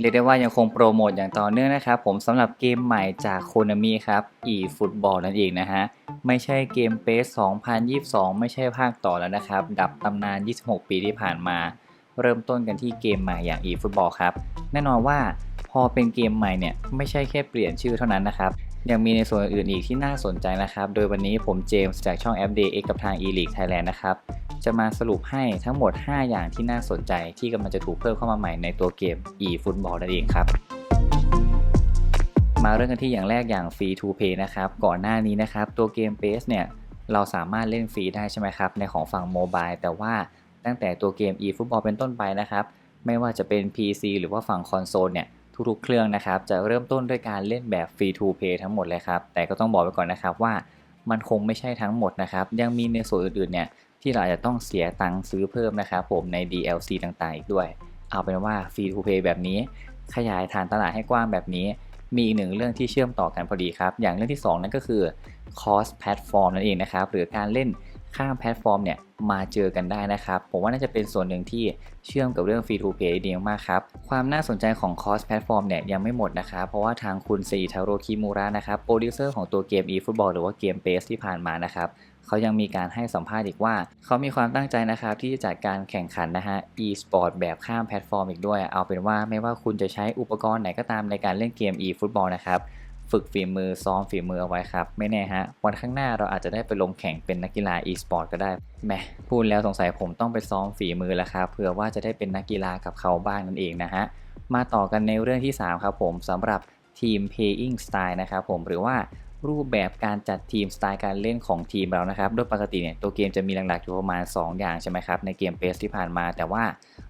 เรียกได้ว่ายังคงโปรโมทอย่างต่อเนื่องนะครับ ผมสำหรับเกมใหม่จากโคนามิครับ e-football นั่นเองนะฮะ ไม่ใช่เกมเปส2022 ไม่ใช่ภาคต่อแล้วนะครับ ดับตำนาน 26 ปีที่ผ่านมา เริ่มต้นกันที่เกมใหม่อย่าง e-football ครับ แน่นอนว่าพอเป็นเกมใหม่เนี่ย ไม่ใช่แค่เปลี่ยนชื่อเท่านั้นนะครับ ยังมีในส่วนอื่นอีกที่น่าสนใจนะครับ โดยวันนี้ผมเจมส์จากช่อง f d x กับทาง e-league Thailand นะครับ จะมาสรุปให้ทั้งหมด 5 อย่างที่น่าสนใจที่กำลังจะถูกเพิ่มเข้ามาใหม่ในตัวเกม e-football นั่นเองครับ มาเริ่มกันที่อย่างแรกอย่าง Free to Play นะครับ ก่อนหน้านี้นะครับ ตัวเกม PACE เนี่ย เราสามารถเล่นฟรีได้ใช่ไหมครับ ในของฝั่งโมบายแต่ว่าตั้งแต่ตัวเกม e-football เป็นต้นไปนะครับ ไม่ว่าจะเป็น PC หรือว่าฝั่งคอนโซลเนี่ย ทุกๆ เครื่องนะครับ จะเริ่มต้นด้วยการเล่นแบบ Free to Play ทั้งหมดเลยครับ แต่ก็ต้องบอกไปก่อนนะครับว่ามันคงไม่ใช่ทั้งหมดนะครับ ยังมีในส่วนอื่นๆเนี่ยที่เราอาจจะต้องเสียตังค์ซื้อเพิ่มนะครับผมใน DLC ต่างๆ อีกด้วย เอาเป็นว่า Free to Play แบบนี้ ขยายฐานตลาดให้กว้างแบบนี้ มีอีกหนึ่งเรื่องที่เชื่อมต่อกันพอดีครับ อย่างเรื่องที่ 2 นั่นก็คือ cross platform นั่นเองนะครับ หรือการเล่น ข้ามแพลตฟอร์มเนี่ยมาเจอกันได้นะครับ ผมว่าน่าจะเป็นส่วนหนึ่งที่เชื่อมกับเรื่อง free to play ได้ดีมากครับ ความน่าสนใจของ cross platform เนี่ยยังไม่หมดนะครับ เพราะว่าทางคุณซีทาโรคิมูระนะครับโปรดิวเซอร์ของตัวเกม eFootball หรือว่าเกม PES ที่ผ่านมานะครับเขายังมีการให้สัมภาษณ์อีกว่า เขามีความตั้งใจนะครับ ที่จะจัดการแข่งขันนะฮะ e-sport แบบข้ามแพลตฟอร์มอีกด้วย เอาเป็นว่าไม่ว่าคุณจะใช้อุปกรณ์ไหนก็ตามในการเล่นเกม e-football นะครับ ฝึกฝีมือซ้อมฝีมือเอาไว้ครับ ไม่แน่ฮะ วันข้างหน้าเราอาจจะได้ไปลงแข่งเป็นนักกีฬา e-sport ก็ได้แหมพูดแล้วสงสัยผมต้องไปซ้อมฝีมือแล้วครับเผื่อว่าจะได้เป็นนักกีฬากับเขาบ้างนั่นเองนะฮะมาต่อกันในเรื่องที่ 3 ครับผมสำหรับทีม playing style นะครับผมหรือว่ารูปแบบการจัดทีมสไตล์การเล่นของทีมเรานะครับ โดยปกติเนี่ยตัวเกมจะมีหลักๆอยู่ประมาณ 2 อย่างใช่ไหมครับในเกมเ s ที่ผ่านมา แต่ว่า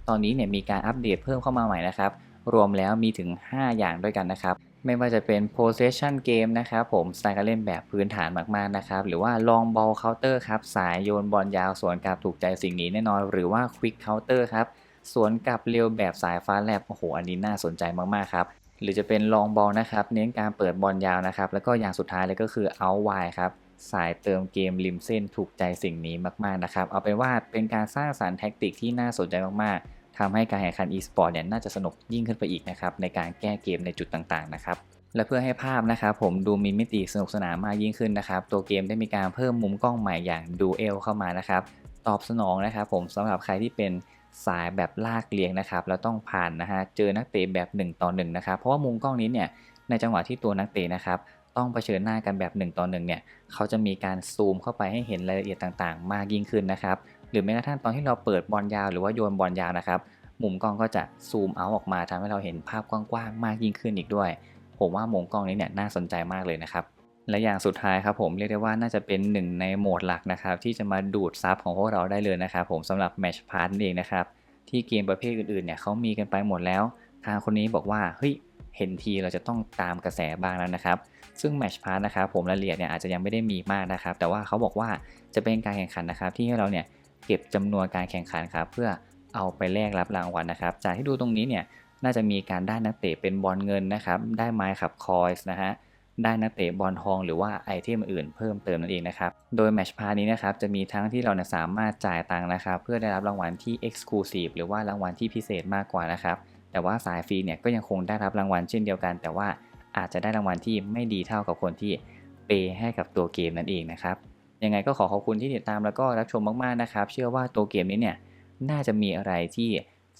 ตอนนี้เนี่ยมีการอัปเดตเพิ่มเข้ามาใหม่นะครับ รวมแล้วมีถึง 5 อย่างด้วยกันนะครับ ไม่ว่าจะเป็น possession game นะครับผมสไตล์การเล่นแบบพื้นฐานมากๆนะครับ หรือว่า long ball counter ครับ สายโยนบอลยาวสวนกลับถูกใจสิ่งนี้แน่นอน หรือว่า quick counter ครับสวนกลับเร็วแบบสายฟ้าแลบโอ้โหอันนี้น่าสนใจมากๆครับหรือจะเป็นลองบอลนะครับ เน้นการเปิดบอลยาวนะครับ แล้วก็อย่างสุดท้ายเลยก็คือ out wide ครับ สายเติมเกมริมเส้นถูกใจสิ่งนี้มากๆนะครับ เอาเป็นว่าเป็นการสร้างสารรค์แท็กติกที่น่าสนใจมากๆ ทำให้การแข่งขัน e-sport เนี่ยน่าจะสนุกยิ่งขึ้นไปอีกนะครับในการแก้เกมในจุดต่างๆนะครับและเพื่อให้ภาพนะครับผมดูมีมิติสนุกสนานมากยิ่งขึ้นนะครับตัวเกมได้มีการเพิ่มมุมกล้องใหม่อย่าง Dual เข้ามานะครับตอบสนองนะครับผมสำหรับใครที่เป็นสายแบบลากเลียงนะครับแล้วต้องผ่านนะฮะเจอนักเตะแบบ 1 ต่อ1นะครับเพราะว่ามุมกล้องนี้เนี่ยในจังหวะที่ตัวนักเตะนะครับต้องเผชิญหน้ากันแบบ 1 ต่อ1เนี่ยเขาจะมีการซูมเข้าไปให้เห็นรายละเอียดต่างๆ มากยิ่งขึ้นนะครับ หรือแม้กระทั่งตอนที่เราเปิดบอลยาวหรือว่าโยนบอลยาวนะครับ มุมกล้องก็จะซูมเอาออกมาทำให้เราเห็นภาพกว้างๆมากยิ่งขึ้นอีกด้วย ผมว่ามุมกล้องนี้เนี่ยน่าสนใจมากเลยนะครับและอย่างสุดท้ายครับผมเรียกได้ว่าน่าจะเป็นหนึ่งในโหมดหลักนะครับที่จะมาดูดซับของพวกเราได้เลยนะครับผมสำหรับ Match Pass นั่นเองนะครับที่เกมประเภทอื่นๆเนี่ยเขามีกันไปหมดแล้ว ทางคนนี้บอกว่าเฮ้ยเห็นทีเราจะต้องตามกระแสบ้างแล้วนะครับ ซึ่ง Match Pass นะครับผมรายละเอียดเนี่ยอาจจะยังไม่ได้มีมากนะครับ แต่ว่าเขาบอกว่าจะเป็นการแข่งขันนะครับที่ให้เราเนี่ย เก็บจำนวนการแข่งขันครับเพื่อเอาไปแลกรับรางวัลนะครับ จากที่ดูตรงนี้เนี่ยน่าจะมีการได้นักเตะเป็นบอลเงินนะครับได้ไม้ขับคอยส์นะฮะได้นักเตะบอลทองหรือว่าไอเทมอื่นเพิ่มเติมนั่นเองนะครับ โดยแมชพานี้นะครับจะมีทั้งที่เราสามารถจ่ายตังค์นะครับเพื่อได้รับรางวัลที่ Exclusive หรือว่ารางวัลที่พิเศษมากกว่านะครับแต่ว่าสายฟรีเนี่ยก็ยังคงได้รับรางวัลเช่นเดียวกัน แต่ว่าอาจจะได้รางวัลที่ไม่ดีเท่ากับคนที่เปให้กับตัวเกมนั่นเองนะครับ ยังไงก็ขอขอบคุณที่ติดตามแล้วก็รับชมมากๆนะครับ เชื่อว่าตัวเกมนี้เนี่ยน่าจะมีอะไรที่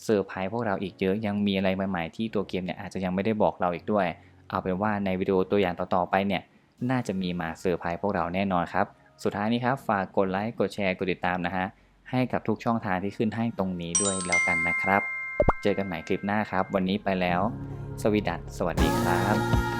เซอร์ไพรส์พวกเราอีกเยอะ ยังมีอะไรใหม่ๆที่ตัวเกมเนี่ยอาจจะยังไม่ได้บอกเราอีกด้วย เอาเป็นว่าในวิดีโอตัวอย่างต่อๆไปเนี่ยน่าจะมีมาเซอร์ไพรส์พวกเราแน่นอนครับ สุดท้ายนี้ครับฝากกดไลค์กดแชร์กดติดตามนะฮะให้กับทุกช่องทางที่ขึ้นให้ตรงนี้ด้วยแล้วกันนะครับ เจอกันใหม่คลิปหน้าครับ วันนี้ไปแล้ว สวีดัสสวัสดีครับ